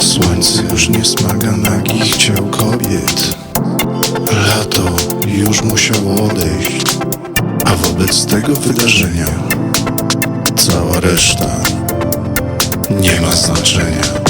Słońce już nie smaga nagich ciał kobiet. Lato już musiało odejść A wobec tego wydarzenia Cała reszta nie ma znaczenia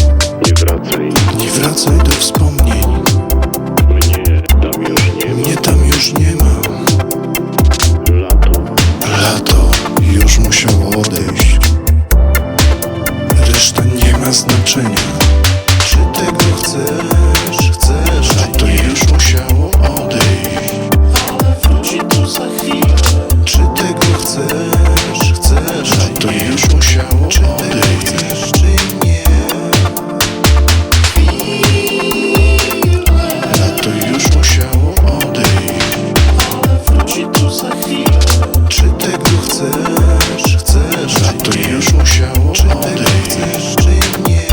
Czy tego chcesz, chcesz Lato już musiało czy odejść. chcesz, czy nie?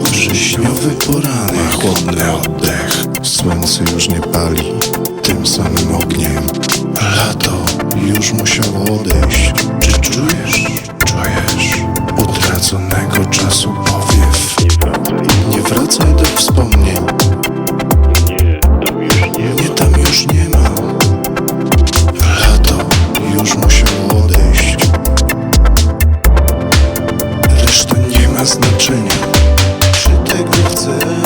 Wrześniowy poranek, chłodny oddech. Słońce już nie pali. Tym samym ogniem. Lato już musiało odejść. Czy czujesz, czujesz? Utraconego czasu powiew. Nie wracaj do wspomnień, znaczenia Czy tego chcesz?